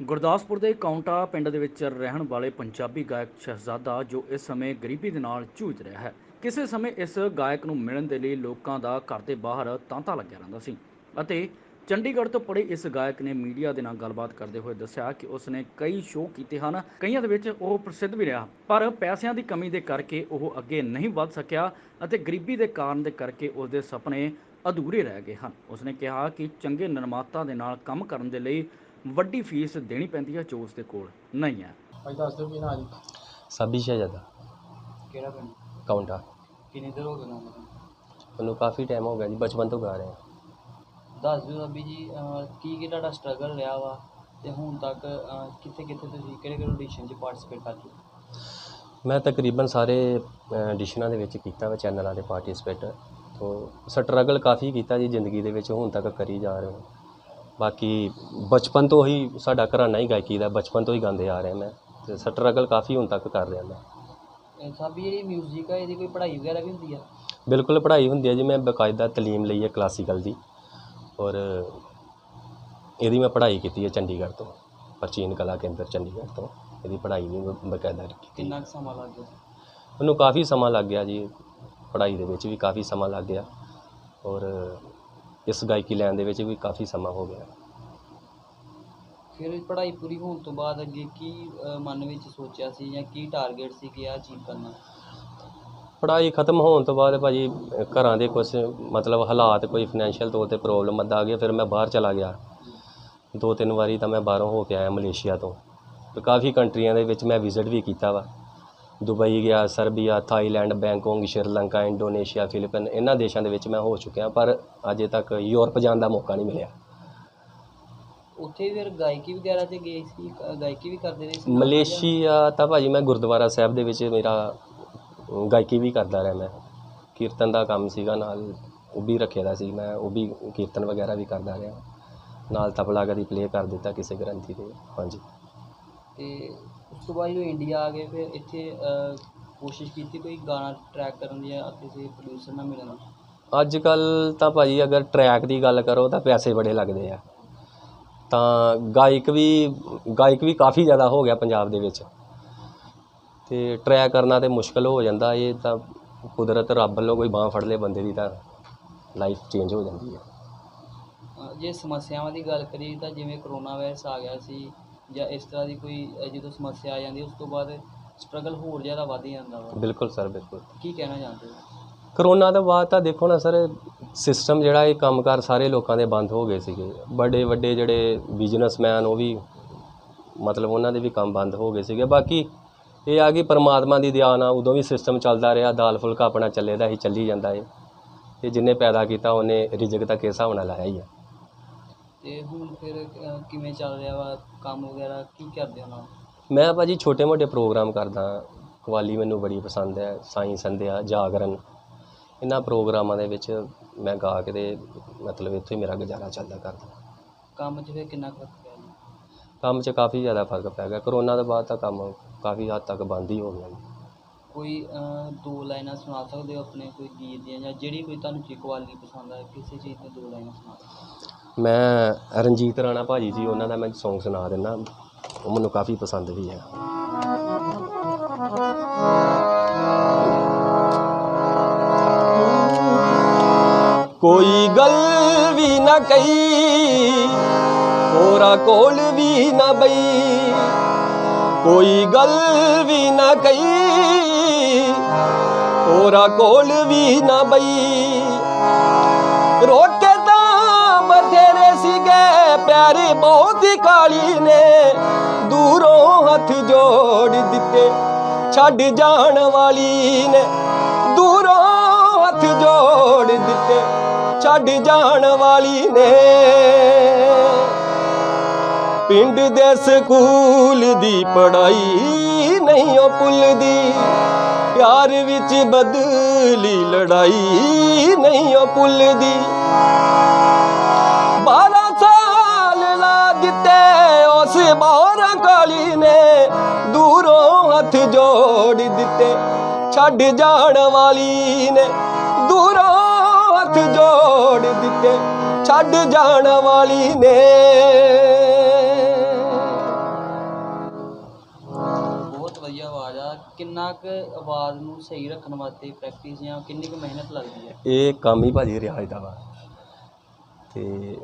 ਗੁਰਦਾਸਪੁਰ ਦੇ ਕਾਉਂਟਾ ਪਿੰਡ ਦੇ ਵਿੱਚ ਰਹਿਣ ਵਾਲੇ ਪੰਜਾਬੀ ਗਾਇਕ ਸ਼ਹਿਜ਼ਾਦਾ, ਜੋ ਇਸ ਸਮੇਂ ਗਰੀਬੀ ਦੇ ਨਾਲ ਜੂਝ ਰਿਹਾ ਹੈ। ਕਿਸੇ ਸਮੇਂ ਇਸ ਗਾਇਕ ਨੂੰ ਮਿਲਣ ਦੇ ਲਈ ਲੋਕਾਂ ਦਾ ਘਰ ਦੇ ਬਾਹਰ ਤਾਂਤਾ ਲੱਗਿਆ ਰਹਿੰਦਾ ਸੀ ਅਤੇ ਚੰਡੀਗੜ੍ਹ ਤੋਂ ਪੜੇ ਇਸ ਗਾਇਕ ਨੇ ਮੀਡੀਆ ਦੇ ਨਾਲ ਗੱਲਬਾਤ ਕਰਦੇ ਹੋਏ ਦੱਸਿਆ ਕਿ ਉਸ ਨੇ ਕਈ ਸ਼ੋਅ ਕੀਤੇ ਹਨ, ਕਈਆਂ ਦੇ ਵਿੱਚ ਉਹ ਪ੍ਰਸਿੱਧ ਵੀ ਰਿਹਾ, ਪਰ ਪੈਸਿਆਂ ਦੀ ਕਮੀ ਦੇ ਕਰਕੇ ਉਹ ਅੱਗੇ ਨਹੀਂ ਵੱਧ ਸਕਿਆ ਅਤੇ ਗਰੀਬੀ ਦੇ ਕਾਰਨ ਦੇ ਕਰਕੇ ਉਸ ਦੇ ਸੁਪਨੇ ਅਧੂਰੇ ਰਹਿ ਗਏ ਹਨ। ਉਸਨੇ ਕਿਹਾ ਕਿ ਚੰਗੇ ਨਿਰਮਾਤਾ ਦੇ ਨਾਲ ਕੰਮ ਕਰਨ ਦੇ ਲਈ ਵੱਡੀ ਫੀਸ ਦੇਣੀ ਪੈਂਦੀ ਹੈ ਜੋ ਉਸ ਦੇ ਕੋਲ ਨਹੀਂ ਹੈ ਭਾਈ ਦੱਸ ਦਿਓ ਕੀ ਨਾਂ ਜੀ? ਸਾਬੀ ਸ਼ਹਿਜ਼ਾਦਾ। ਕਿਹੜਾ ਪਿੰਡ? ਕਾਉਂਟਾ ਕਿੰਨੀ ਦੇਰ ਹੋ ਗਈ ਨਾ? ਮੈਨੂੰ ਕਾਫੀ ਟਾਈਮ ਹੋ ਗਿਆ ਜੀ ਬਚਪਨ ਤੋਂ ਗਾ ਰਹੇ ਹਾਂ। ਦੱਸ ਦਿਓ ਅਭੀ ਜੀ ਅਹ, ਕੀ ਕੀ ਤੁਹਾਡਾ ਸਟਰਗਲ ਰਿਹਾ ਵਾ? ਤੇ ਹੁਣ ਤੱਕ ਕਿੱਥੇ ਕਿੱਥੇ ਤੁਸੀਂ ਕਿਹੜੇ ਕਿਹੜੇ ਆਡੀਸ਼ਨ 'ਚ ਪਾਰਟਿਸਿਪੇਟ ਕਰ ਚੁੱਕੇ ਮੈਂ ਤਕਰੀਬਨ ਸਾਰੇ ਐਡੀਸ਼ਨਾਂ ਦੇ ਵਿੱਚ ਕੀਤਾ ਵਾ ਚੈਨਲਾਂ ਤੇ ਪਾਰਟਿਸਿਪੇਟ ਤੋਂ ਸਟਰਗਲ ਕਾਫੀ ਕੀਤਾ ਜੀ ਜ਼ਿੰਦਗੀ ਦੇ ਵਿੱਚ ਹੁਣ ਤੱਕ ਕਰੀ ਜਾ ਰਹੇ ਹਾਂ। ਬਾਕੀ ਬਚਪਨ ਤੋਂ ਹੀ ਸਾਡਾ ਘਰਾਣਾ ਹੀ ਗਾਇਕੀ ਦਾ ਬਚਪਨ ਤੋਂ ਹੀ ਗਾਉਂਦੇ ਆ ਰਹੇ ਮੈਂ ਤੇ ਸਟਰਗਲ ਕਾਫੀ ਹੁਣ ਤੱਕ ਕਰ ਰਿਹਾ ਮੈਂ। ਇਹ ਸਭ ਜਿਹੜੀ ਮਿਊਜ਼ਿਕ ਆ ਇਹਦੀ ਕੋਈ ਪੜ੍ਹਾਈ ਵਗੈਰਾ ਵੀ ਹੁੰਦੀ ਆ? ਬਿਲਕੁਲ ਪੜ੍ਹਾਈ ਹੁੰਦੀ ਹੈ ਜੀ ਮੈਂ ਬਕਾਇਦਾ ਤਾਲੀਮ ਲਈ ਹੈ ਕਲਾਸੀਕਲ ਦੀ ਔਰ ਇਹਦੀ ਮੈਂ ਪੜ੍ਹਾਈ ਕੀਤੀ ਹੈ ਚੰਡੀਗੜ੍ਹ ਤੋਂ ਪ੍ਰਾਚੀਨ ਕਲਾ ਕੇਂਦਰ ਚੰਡੀਗੜ੍ਹ ਤੋਂ। ਇਹਦੀ ਪੜ੍ਹਾਈ ਵੀ ਮੈਂ ਬਕਾਇਦਾ ਕੀਤੀ। ਕਿੰਨਾ ਸਮਾਂ ਲੱਗ ਗਿਆ? ਮੈਨੂੰ ਕਾਫੀ ਸਮਾਂ ਲੱਗ ਗਿਆ ਜੀ ਪੜ੍ਹਾਈ ਦੇ ਵਿੱਚ ਵੀ ਕਾਫੀ ਸਮਾਂ ਲੱਗ ਗਿਆ ਔਰ ਇਸ ਗਾਇਕੀ ਲੈਣ ਦੇ ਵਿੱਚ ਵੀ ਕਾਫੀ ਸਮਾਂ ਹੋ ਗਿਆ। ਫਿਰ ਪੜ੍ਹਾਈ ਪੂਰੀ ਹੋਣ ਤੋਂ ਬਾਅਦ ਅੱਗੇ ਕੀ ਮਨ ਵਿੱਚ ਸੋਚਿਆ ਸੀ ਜਾਂ ਕੀ ਟਾਰਗੇਟ ਸੀ ਕਿ ਇਹ ਅਚੀਵ ਕਰਨਾ? ਪੜ੍ਹਾਈ ਖਤਮ ਹੋਣ ਤੋਂ ਬਾਅਦ ਭਾਜੀ ਅ, ਘਰਾਂ ਦੇ ਕੁਝ ਮਤਲਬ ਹਾਲਾਤ ਕੋਈ ਫਾਈਨੈਂਸ਼ੀਅਲ ਤੌਰ ਤੇ ਪ੍ਰੋਬਲਮ ਆ ਗਿਆ ਫਿਰ ਮੈਂ ਬਾਹਰ ਚਲਾ ਗਿਆ। ਦੋ ਤਿੰਨ ਵਾਰੀ ਤਾਂ ਮੈਂ ਬਾਹਰੋਂ ਹੋ ਕੇ ਆਇਆ ਮਲੇਸ਼ੀਆ ਤੋਂ। ਤੇ ਕਾਫੀ ਕੰਟਰੀਆਂ ਦੇ ਵਿੱਚ ਮੈਂ ਵਿਜ਼ਿਟ ਵੀ ਕੀਤਾ ਵਾ। ਦੁਬਈ ਗਿਆ Serbia Thailand Bangkok Sri Lanka Indonesia Philippine ਇਹਨਾਂ ਦੇਸ਼ਾਂ ਦੇ ਵਿੱਚ ਮੈਂ ਹੋ ਚੁੱਕਿਆ ਪਰ ਅਜੇ ਤੱਕ ਯੂਰਪ ਜਾਣ ਦਾ ਮੌਕਾ ਨਹੀਂ ਮਿਲਿਆ। ਉੱਥੇ ਫਿਰ ਗਾਇਕੀ ਵਗੈਰਾ 'ਚ ਗਏ ਸੀ ਗਾਇਕੀ ਵੀ ਕਰਦੇ ਰਹੇ ਸੀ? ਮਲੇਸ਼ੀਆ ਤਾਂ ਭਾਜੀ ਮੈਂ ਗੁਰਦੁਆਰਾ ਸਾਹਿਬ ਦੇ ਵਿੱਚ ਮੇਰਾ ਗਾਇਕੀ ਵੀ ਕਰਦਾ ਰਿਹਾ ਮੈਂ। ਕੀਰਤਨ ਦਾ ਕੰਮ ਸੀਗਾ ਨਾਲ ਉਹ ਵੀ ਰੱਖਿਆ ਦਾ ਸੀ ਮੈਂ ਉਹ ਵੀ ਕੀਰਤਨ ਵਗੈਰਾ ਵੀ ਕਰਦਾ ਰਿਹਾ। ਨਾਲ ਤਬਲਾ ਕਦੀ ਪਲੇ ਕਰ ਦਿੱਤਾ ਕਿਸੇ ਗ੍ਰੰਥੀ ਦੇ ਹਾਂਜੀ। ਤੇ ਉਸ ਤੋਂ ਬਾਅਦ ਜਦੋਂ ਇੰਡੀਆ ਆ ਗਏ ਫਿਰ ਇੱਥੇ ਕੋਸ਼ਿਸ਼ ਕੀਤੀ ਕੋਈ ਗਾਣਾ ਟਰੈਕ ਕਰਨ ਦੀ ਜਾਂ ਕਿਸੇ ਪ੍ਰੋਡਿਊਸਰ ਨਾਲ ਮਿਲਣ ਦੀ? ਅੱਜ ਕੱਲ ਤਾਂ ਭਾਜੀ ਅਗਰ ਟਰੈਕ ਦੀ ਗੱਲ ਕਰੋ ਤਾਂ ਪੈਸੇ ਬੜੇ ਲੱਗਦੇ ਆ। ਤਾਂ ਗਾਇਕ ਵੀ ਗਾਇਕ ਵੀ ਕਾਫੀ ਜ਼ਿਆਦਾ ਹੋ ਗਿਆ ਪੰਜਾਬ ਦੇ ਵਿੱਚ। ਤੇ ਟਰੈਕ ਕਰਨਾ ਤੇ ਮੁਸ਼ਕਲ ਹੋ ਜਾਂਦਾ ਇਹ ਤਾਂ ਕੁਦਰਤ ਰੱਬ ਵੱਲੋਂ ਕੋਈ ਬਾਹ ਫੜ ਲੇ ਬੰਦੇ ਦੀ ਤਾਂ ਲਾਈਫ ਚੇਂਜ ਹੋ ਜਾਂਦੀ ਹੈ ਜੇ ਸਮੱਸਿਆਵਾਂ ਦੀ ਗੱਲ ਕਰੀਏ ਤਾਂ ਜਿਵੇਂ ਕਰੋਨਾ ਵਾਇਰਸ ਆ ਗਿਆ ਸੀ ਜਾਂ ਇਸ ਤਰ੍ਹਾਂ ਦੀ ਕੋਈ ਜਦੋਂ ਸਮੱਸਿਆ ਆ ਜਾਂਦੀ ਉਸ ਤੋਂ ਬਾਅਦ ਸਟਰਗਲ ਹੋਰ ਜ਼ਿਆਦਾ ਵੱਧ ਜਾਂਦਾ ਵਾ। ਬਿਲਕੁਲ ਸਰ ਬਿਲਕੁਲ। ਕੀ ਕਹਿਣਾ ਚਾਹੁੰਦੇ ਹੋ? ਕਰੋਨਾ ਤੋਂ ਬਾਅਦ ਤਾਂ ਦੇਖੋ ਨਾ ਸਰ ਸਿਸਟਮ ਜਿਹੜਾ ਇਹ ਕੰਮਕਾਰ ਸਾਰੇ ਲੋਕਾਂ ਦੇ ਬੰਦ ਹੋ ਗਏ ਸੀਗੇ। ਵੱਡੇ ਵੱਡੇ ਜਿਹੜੇ ਬਿਜ਼ਨਸਮੈਨ ਉਹ ਵੀ ਮਤਲਬ ਉਹਨਾਂ ਦੇ ਵੀ ਕੰਮ ਬੰਦ ਹੋ ਗਏ ਸੀਗੇ। ਬਾਕੀ ਇਹ ਆ ਕਿ ਪਰਮਾਤਮਾ ਦੀ ਦਇਆ ਨਾਲ ਉਦੋਂ ਵੀ ਸਿਸਟਮ ਚੱਲਦਾ ਰਿਹਾ ਦਾਲ ਫੁਲਕਾ ਆਪਣਾ ਚੱਲੇ ਦਾ ਹੀ ਚੱਲੀ ਜਾਂਦਾ ਏ ਤੇ ਜਿੰਨੇ ਪੈਦਾ ਕੀਤਾ ਉਹਨੇ ਰਿਜ਼ਕ ਤਾਂ ਕਿਸ ਹਿਸਾਬ ਨਾਲ ਲਾਇਆ ਹੀ ਆ। ਤੇ ਹੁਣ ਫਿਰ ਕਿਵੇਂ ਚੱਲ ਰਿਹਾ ਵਾ ਕੰਮ ਵਗੈਰਾ? ਕੀ ਕਰਦੇ ਹੋ ਨਾਲ? ਮੈਂ ਭਾਜੀ ਛੋਟੇ ਮੋਟੇ ਪ੍ਰੋਗਰਾਮ ਕਰਦਾ ਕਵਾਲੀ ਮੈਨੂੰ ਬੜੀ ਪਸੰਦ ਹੈ ਸਾਈਂ ਸੰਧਿਆ ਜਾਗਰਨ ਇਹਨਾਂ ਪ੍ਰੋਗਰਾਮਾਂ ਦੇ ਵਿੱਚ ਮੈਂ ਗਾ ਕੇ ਤੇ ਮਤਲਬ ਇੱਥੇ ਹੀ ਮੇਰਾ ਗੁਜ਼ਾਰਾ ਚੱਲਦਾ ਕਰਦਾ। ਕੰਮ 'ਚ ਫਿਰ ਕਿੰਨਾ ਕੁ ਫ਼ਰਕ ਪਿਆ ਜੀ? ਕੰਮ 'ਚ ਕਾਫੀ ਜ਼ਿਆਦਾ ਫ਼ਰਕ ਪੈ ਗਿਆ। ਕਰੋਨਾ ਤੋਂ ਬਾਅਦ ਤਾਂ ਕੰਮ ਕਾਫੀ ਹੱਦ ਤੱਕ ਬੰਦ ਹੀ ਹੋ ਗਿਆ। ਕੋਈ ਦੋ ਲਾਈਨਾਂ ਸੁਣਾ ਸਕਦੇ ਹੋ ਆਪਣੇ? ਕੋਈ ਗੀਤ ਦੀਆਂ ਜਾਂ ਜਿਹੜੀ ਕੋਈ ਤੁਹਾਨੂੰ ਚੀਜ਼ ਕੁਆਲਿਟੀ ਪਸੰਦ ਆ ਕਿਸੇ ਚੀਜ਼ ਤੇ ਦੋ ਲਾਈਨਾਂ ਸੁਣਾ ਦਿਓ। ਮੈਂ ਰਣਜੀਤ ਰਾਣਾ ਭਾਜੀ ਜੀ, ਉਹਨਾਂ ਦਾ ਮੈਂ ਸੌਂਗ ਸੁਣਾ ਦਿੰਦਾ। ਉਹ ਮੈਨੂੰ ਕਾਫੀ ਪਸੰਦ ਵੀ ਹੈ ਕੋਈ ਗੱਲ ਵੀ ਨਾ ਕਹੀ, ਹੋਰਾ ਕੋਲ ਵੀ ਨਾ ਬਈ। ਕੋਈ ਗੱਲ ਵੀ ਨਾ ਕਹੀ, ਹੋਰਾ ਕੋਲ ਵੀ ਨਾ ਬਈ। ਰੋਕੇ ਸੀਗੇ ਬਹੁਤ ਕਾਲੀ ਨੇ ਦੂਰੋਂ ਹੱਥ ਜੋੜ ਦਿੱਤੇ, ਛੱਡ ਜਾਣ ਵਾਲੀ ਨੇ ਦੂਰੋਂ ਹੱਥ ਜੋੜ ਦਿੱਤੇ, ਛੱਡ ਜਾਣ ਵਾਲੀ ਨੇ। ਪਿੰਡ ਦੇ ਸਕੂਲ ਦੀ ਪੜਾਈ ਨਹੀਂ ਉਹ ਭੁੱਲਦੀ, ਪਿਆਰ ਵਿੱਚ ਬਦਲੀ ਲੜਾਈ ਨਹੀਂ ਉਹ ਭੁੱਲਦੀ। 12 ਦਿੱਤੇ ਉਸ ਮੋਹਰਾਂ ਕਾਲੀ ਨੇ ਦੂਰੋਂ ਹੱਥ ਜੋੜ ਦਿੱਤੇ ਛੱਡ ਜਾਣ ਵਾਲੀ ਨੇ ਦੂਰੋਂ ਹੱਥ ਜੋੜ ਦਿੱਤੇ ਛੱਡ ਜਾਣ ਵਾਲੀ ਨੇ। ਬਹੁਤ ਵਧੀਆ ਕਿੰਨਾ ਕੁ ਆਵਾਜ਼ ਨੂੰ ਸਹੀ ਰੱਖਣ ਵਾਸਤੇ ਪ੍ਰੈਕਟਿਸ ਜਾਂ ਕਿੰਨੀ ਕੁ ਮਿਹਨਤ ਲੱਗਦੀ ਹੈ? ਇਹ ਕੰਮ ਹੀ ਭਾਜੀ ਰਿਆਜ਼ ਦਾ ਵਾ। ਤੇ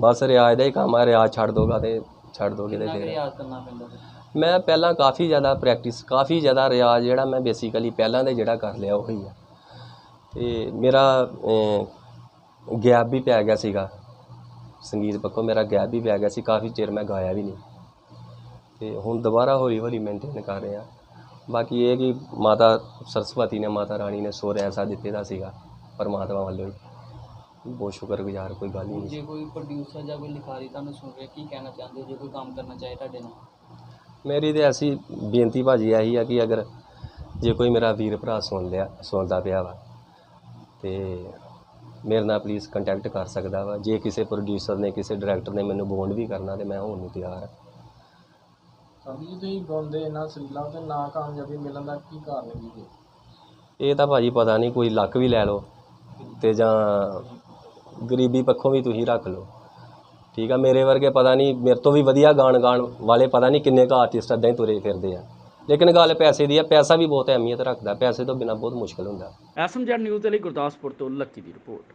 ਬਸ ਰਿਆਜ਼ ਦਾ ਹੀ ਕੰਮ ਆ ਰਿਆਜ਼ ਛੱਡ ਦੋਗਾ ਤੇ ਛੱਡ ਦੋਗੇ ਤੇ ਫਿਰ। ਰਿਆਜ਼ ਕਰਨਾ ਪੈਂਦਾ ਫਿਰ? ਮੈਂ ਪਹਿਲਾਂ ਕਾਫੀ ਜ਼ਿਆਦਾ ਪ੍ਰੈਕਟਿਸ ਕਾਫੀ ਜ਼ਿਆਦਾ ਰਿਆਜ਼ ਜਿਹੜਾ ਮੈਂ ਬੇਸਿਕਲੀ ਪਹਿਲਾਂ ਦੇ ਜਿਹੜਾ ਕਰ ਲਿਆ ਉਹੀ ਆ। ਤੇ ਮੇਰਾ ਗੈਪ ਵੀ ਪੈ ਗਿਆ ਸੀਗਾ। ਸੰਗੀਤ ਪੱਖੋਂ ਮੇਰਾ ਗੈਪ ਵੀ ਪੈ ਗਿਆ ਸੀ ਕਾਫੀ ਚਿਰ ਮੈਂ ਗਾਇਆ ਵੀ ਨਹੀਂ। ਤੇ ਹੁਣ ਦੁਬਾਰਾ ਹੌਲੀ ਹੌਲੀ ਮੇਨਟੇਨ ਕਰ ਰਿਹਾ। ਬਾਕੀ ਇਹ ਕਿ ਮਾਤਾ ਸਰਸਵਤੀ ਨੇ ਮਾਤਾ ਰਾਣੀ ਨੇ ਸੋਰ ਐਸਾ ਦਿੱਤੇ ਦਾ ਸੀਗਾ ਪਰਮਾਤਮਾ ਵੱਲੋਂ ਹੀ। ਬਹੁਤ ਸ਼ੁਕਰਗੁਜ਼ਾਰ ਕੋਈ ਗੱਲ ਹੀ ਨਹੀਂ। ਜੇ ਕੋਈ ਪ੍ਰੋਡਿਊਸਰ ਜਾਂ ਕੋਈ ਲਿਖਾਰੀ ਤੁਹਾਨੂੰ ਸੁਣ ਰਿਹਾ ਕੀ ਕਹਿਣਾ ਚਾਹੁੰਦੇ? ਹੋ ਜੇ ਕੋਈ ਕੰਮ ਕਰਨਾ ਚਾਹੇ ਤੁਹਾਡੇ ਨਾਲ। ਮੇਰੀ ਤੇ ਐਸੀ ਬੇਨਤੀ ਭਾਜੀ ਇਹੀ ਆ ਕਿ ਅਗਰ ਜੇ ਕੋਈ ਮੇਰਾ ਵੀਰ ਭਰਾ ਸੁਣ ਲਿਆ ਸੁਣਦਾ ਪਿਆ ਵਾ ਤੇ ਮੇਰੇ ਨਾਲ ਪਲੀਜ਼ ਕੰਟੈਕਟ ਕਰ ਸਕਦਾ ਵਾ। ਜੇ ਕਿਸੇ ਪ੍ਰੋਡਿਊਸਰ ਨੇ ਕਿਸੇ ਡਾਇਰੈਕਟਰ ਨੇ ਮੈਨੂੰ ਬੌਂਡ ਵੀ ਕਰਨਾ ਤੇ ਮੈਂ ਹੋਣ ਨੂੰ ਤਿਆਰ ਹਾਂ ਸਾਡੀ ਜੀ ਤੁਸੀਂ ਗਾਉਂਦੇ ਇੰਨਾ ਸੁਰੀਲਾ ਤੇ ਨਾ ਕਾਮਯਾਬੀ ਮਿਲਣ ਦਾ ਕੀ ਕਾਰਨ ਜੀ? ਇਹ ਤਾਂ ਭਾਜੀ ਪਤਾ ਨਹੀਂ ਕੋਈ ਲੱਕ ਵੀ ਲੈ ਲਓ ਤੇ ਜਾਂ ਗਰੀਬੀ ਪੱਖੋਂ ਵੀ ਤੁਸੀਂ ਰੱਖ ਲਓ। ਠੀਕ ਆ, ਮੇਰੇ ਵਰਗੇ ਪਤਾ ਨਹੀਂ, ਮੇਰੇ ਤੋਂ ਵੀ ਵਧੀਆ ਗਾਣ ਗਾਣ ਵਾਲੇ ਪਤਾ ਨਹੀਂ ਕਿੰਨੇ ਕੁ ਆਰਟਿਸਟ ਅੱਦਾਂ ਹੀ ਤੁਰੇ ਫਿਰਦੇ ਆ। ਲੇਕਿਨ ਗੱਲ ਪੈਸੇ ਦੀ ਆ, ਪੈਸਾ ਵੀ ਬਹੁਤ ਅਹਿਮੀਅਤ ਰੱਖਦਾ, ਪੈਸੇ ਤੋਂ ਬਿਨਾ ਬਹੁਤ ਮੁਸ਼ਕਲ ਹੁੰਦਾ। ਐਸਐਮਜੈਡ ਨਿਊਜ਼ ਦੇ ਲਈ ਗੁਰਦਾਸਪੁਰ ਤੋਂ ਲੱਕੀ ਦੀ ਰਿਪੋਰਟ।